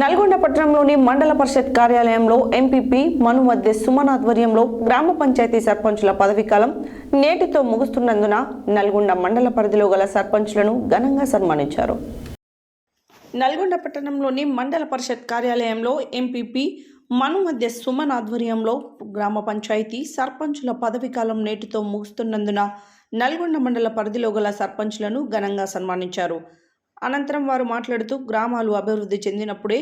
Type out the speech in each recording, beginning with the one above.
నల్గొండ పట్టణంలోని మండల పరిషత్ కార్యాలయంలో ఎంపీపీ మను మధ్య సుమన్ ఆధ్వర్యంలో గ్రామ పంచాయతీ సర్పంచుల పదవీకాలం నేటితో ముగుస్తున్నందున నల్గొండ మండల పరిధిలో గల సర్పంచులను ఘనంగా సన్మానించారు. నల్గొండ పట్టణంలోని మండల పరిషత్ కార్యాలయంలో ఎంపీపీ మను మధ్య సుమన్ ఆధ్వర్యంలో గ్రామ పంచాయతీ సర్పంచుల పదవీకాలం నేటితో ముగుస్తున్నందున నల్గొండ మండల పరిధిలో గల సర్పంచులను ఘనంగా సన్మానించారు. అనంతరం వారు మాట్లాడుతూ గ్రామాలు అభివృద్ధి చెందినప్పుడే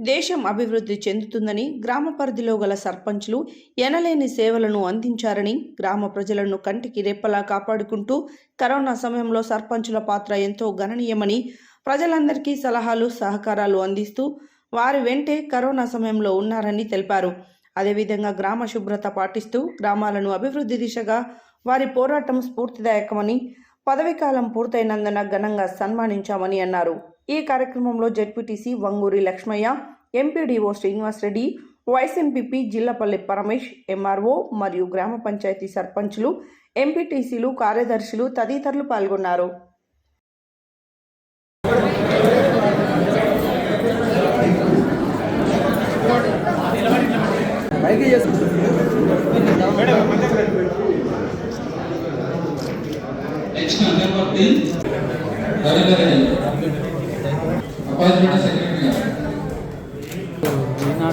దేశం అభివృద్ధి చెందుతుందని గ్రామ పరిధిలో గల సర్పంచ్లు ఎనలేని సేవలను అందించారని గ్రామ ప్రజలను కంటికి రెప్పలా కాపాడుకుంటూ కరోనా సమయంలో సర్పంచుల పాత్ర ఎంతో గణనీయమని ప్రజలందరికీ సలహాలు సహకారాలు అందిస్తూ వారి వెంటే కరోనా సమయంలో ఉన్నారని తెలిపారు. అదేవిధంగా గ్రామ శుభ్రత పాటిస్తూ గ్రామాలను అభివృద్ధి దిశగా వారి పోరాటం స్ఫూర్తిదాయకమని పదవీకాలం పూర్తయినందున ఘనంగా సన్మానించామని అన్నారు. ఈ కార్యక్రమంలో ZPTC Vanguri Lakshmaiah MPDO Srinivas Reddy vice MPP Jillapalli Paramesh MRO మరియు గ్రామ పంచాయతీ సర్పంచులు ఎంపీటీసీలు కార్యదర్శులు తదితరులు పాల్గొన్నారు. పైకి చేసు నెక్స్ట్ అగరబత్తి రవీంద్రరెడ్డి అపాయింట్మెంట్ సెక్రటరీ గారు.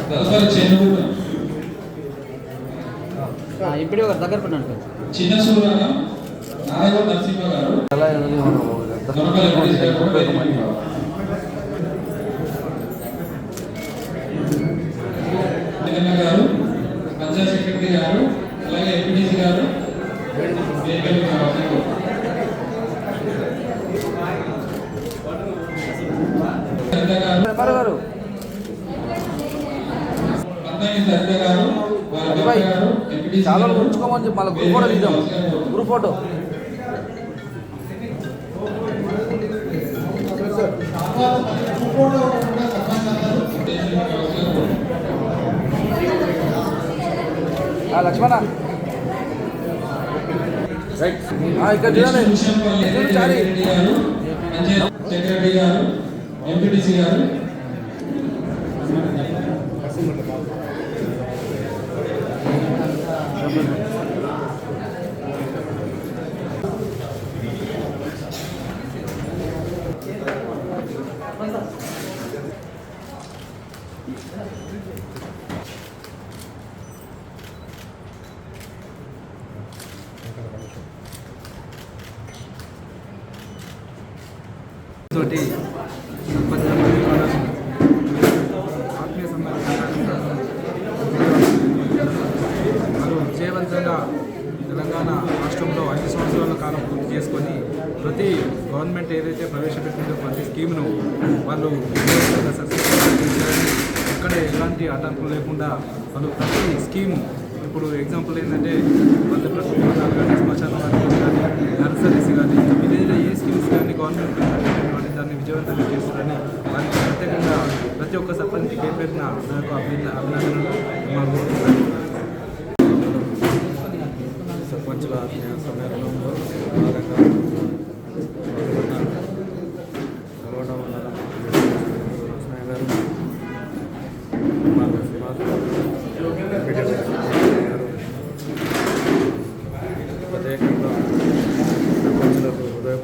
తదుపరి చెన్నూరు ఇప్పుడు ఒక దగ్గర పడినాడు చిన్న సూరాల నారాయణ నరసింహ గారు. దొరకల వెంకటేష్ గారు. కూడా వేదికపైకి రావాలి. వెంకన్న గారు పంచాయత్ సెక్రటరీ గారు అలాగే ఎంపీటీసీ గారు. ఎంపీటీసీ చాలా గారు ఉంచుకోమని చెప్పి మళ్ళీ గ్రూప్ ఫోటో తీద్దాం గ్రూప్ ఫోటో ఆ, లక్ష్మణ. ఆ, ఇక్కడ చూడండి. గారు సెక్రటరీ గారు ఎంపీటీసీ గారు. తోటి ఆత్మీయ సమ్మేళనం వాళ్ళు విజయవంతంగా తెలంగాణ రాష్ట్రంలో ఐదు సంవత్సరాల కాలం పూర్తి చేసుకొని ప్రతి గవర్నమెంట్ ఏదైతే ప్రవేశపెట్టిందో ప్రతి స్కీమ్ను వాళ్ళు ఎలాంటి ఆటంకం లేకుండా వాళ్ళు ప్రతి స్కీము ఇప్పుడు ఎగ్జాంపుల్ ఏంటంటే మధ్య ప్రభుత్వాలు కానీ శ్మశాన వాటికలు కానీ నర్సరీస్ కానీ విలేజ్లో ఏ స్కీమ్స్ కానీ గవర్నమెంట్ పెట్టినటువంటి దాన్ని విజయవంతం చేస్తారని వారికి ప్రత్యేకంగా ప్రతి ఒక్క సర్పంచ్కి పేరు పెట్టిన నా యొక్క అభినందనలు. మాకు సర్పంచుల ఆత్మీయ సమ్మేళనంలో భాగంగా నల్గొండ మండలం లక్ష్మయ్య గారు మార్గ శ్రీనివాస్ వెంకటేశ్వర గారు ప్రత్యేకంగా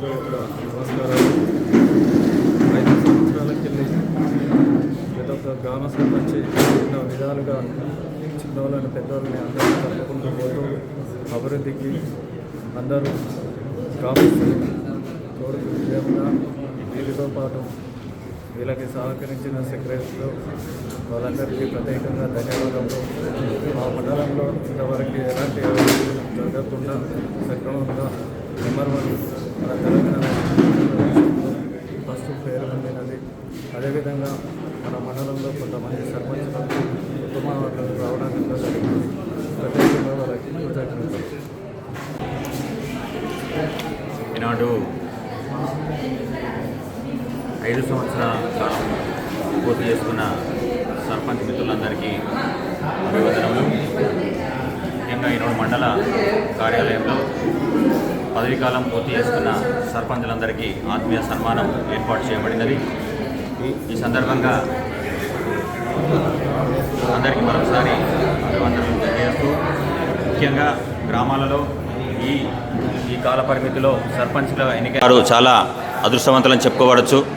సర్పంచులకు హృదయపూర్వక నమస్కారాలు. ఐదు సంవత్సరాలకి వెళ్ళి ప్రతి ఒక్క గ్రామ సర్పంచ్ ఎన్నో విధాలుగా చిన్నవాళ్ళని పెద్దవాళ్ళని అందరూ తప్పకుండా పోతూ అభివృద్ధికి అందరూ గ్రామస్తులు తోడు విజయంగా వీళ్ళతో పాటు వీళ్ళకి సహకరించిన సెక్రటరీలు వాళ్ళందరికీ ప్రత్యేకంగా ధన్యవాదాలు. మా మండలంలో ఇంతవరకు ఎలాంటి అభివృద్ధి జరగకుండా సక్రమంగా నెంబర్ వన్ ఫస్ట్ పేరు పొందినది అదేవిధంగా మన మండలంలో కొంతమంది సర్పంచులకు ఉత్తమ రావడానికి కూడా జరిగింది ప్రత్యేకంగా వాళ్ళకి కృతజ్ఞతలు ఈనాడు ఐదు సంవత్సరాల కాలం పూర్తి చేసుకున్న సర్పంచ్ మిత్రులందరికీ అభివందనములు. ముఖ్యంగా ఈనాడు మండల కార్యాలయంలో పదవీకాలం పూర్తి చేసుకున్న సర్పంచులందరికీ ఆత్మీయ సన్మానం ఏర్పాటు చేయబడినది. ఈ సందర్భంగా అందరికీ మరొకసారి అభివందనలు తెలియజేస్తూ ముఖ్యంగా గ్రామాలలో ఈ ఈ కాల పరిమితిలో సర్పంచ్ల ఎన్నిక చాలా అదృష్టవంతులని చెప్పుకోవచ్చు.